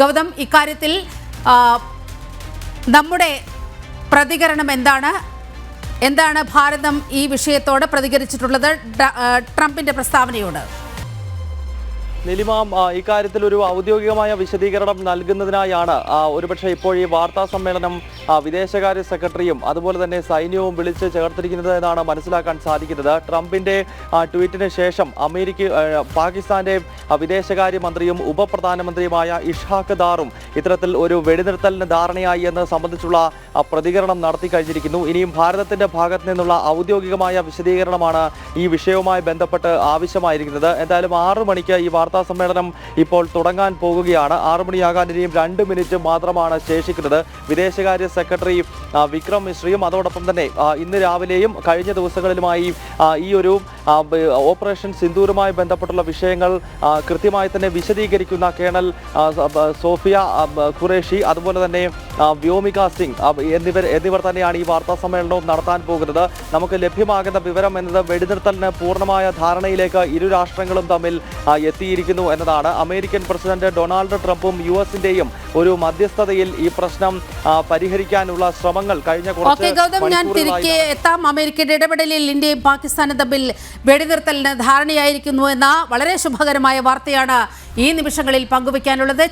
ഗൗതം ഇക്കാര്യത്തിൽ നമ്മുടെ പ്രതികരണം എന്താണ്? എന്താണ് ഭാരതം ഈ വിഷയത്തോട് പ്രതികരിച്ചിട്ടുള്ളത്? ട്രംപിന്റെ പ്രസ്താവനയോട്. നിലിമ ഇക്കാര്യത്തിൽ ഒരു ഔദ്യോഗികമായ വിശദീകരണം നൽകുന്നതിനായാണ് ഒരുപക്ഷെ ഇപ്പോൾ ഈ വാർത്താ സമ്മേളനം വിദേശകാര്യ സെക്രട്ടറിയും അതുപോലെ തന്നെ സൈന്യവും വിളിച്ച് ചേർത്തിരിക്കുന്നത് എന്നാണ് മനസ്സിലാക്കാൻ സാധിക്കുന്നത്. ട്രംപിന്റെ ട്വീറ്റിന് ശേഷം അമേരിക്ക പാകിസ്ഥാന്റെ പാകിസ്ഥാന്റെ വിദേശകാര്യ മന്ത്രിയും ഉപപ്രധാനമന്ത്രിയുമായ ഇഷാഖ് ദാറും ഇത്തരത്തിൽ ഒരു വെടിനിർത്തലിന് ധാരണയായി എന്ന് സംബന്ധിച്ചുള്ള പ്രതികരണം നടത്തി കഴിഞ്ഞിരിക്കുന്നു. ഇനിയും ഭാരതത്തിന്റെ ഭാഗത്ത് നിന്നുള്ള ഔദ്യോഗികമായ വിശദീകരണമാണ് ഈ വിഷയവുമായി ബന്ധപ്പെട്ട് ആവശ്യമായിരിക്കുന്നത്. എന്തായാലും ആറു മണിക്ക് ഈ വാർത്താ സമ്മേളനം ഇപ്പോൾ തുടങ്ങാൻ പോകുകയാണ്. ആറു മണിയാകാൻ ഇനിയും രണ്ട് മിനിറ്റ് മാത്രമാണ് ശേഷിക്കുന്നത്. വിദേശകാര്യ സെക്രട്ടറി വിക്രം മിശ്രയും അതോടൊപ്പം തന്നെ ഇന്ന് രാവിലെയും കഴിഞ്ഞ ദിവസങ്ങളിലുമായി ഈ ഒരു ഓപ്പറേഷൻ സിന്ദൂരുമായി ബന്ധപ്പെട്ടുള്ള വിഷയങ്ങൾ കൃത്യമായി തന്നെ വിശദീകരിക്കുന്ന കേണൽ സോഫിയ ഖുറേഷി അതുപോലെ തന്നെ വ്യോമിക സിംഗ് എന്നിവർ എന്നിവർ തന്നെയാണ് ഈ വാർത്താ സമ്മേളനവും നടത്താൻ പോകുന്നത്. നമുക്ക് ലഭ്യമാകുന്ന വിവരം എന്നത് വെടിനിർത്തലിന് പൂർണമായ ധാരണയിലേക്ക് ഇരു രാഷ്ട്രങ്ങളും തമ്മിൽ എത്തിയിരിക്കുന്നു എന്നതാണ്. അമേരിക്കൻ പ്രസിഡന്റ് ഡൊണാൾഡ് ട്രംപും യു എസിന്റെയും ഒരു മധ്യസ്ഥതയിൽ ഈ പ്രശ്നം പരിഹരിക്കാനുള്ള ശ്രമങ്ങൾ കഴിഞ്ഞ കുറച്ച് ഗൗതം ഞാൻ തിരികെ എത്താം. അമേരിക്കയുടെ ഇടപെടലിൽ ഇന്ത്യയും പാകിസ്ഥാനും തമ്മിൽ വെടിനിർത്തലിന് ധാരണയായിരിക്കുന്നു എന്ന വളരെ ശുഭകരമായ വാർത്തയാണ് ഈ നിമിഷങ്ങളിൽ പങ്കുവയ്ക്കാനുള്ളത്.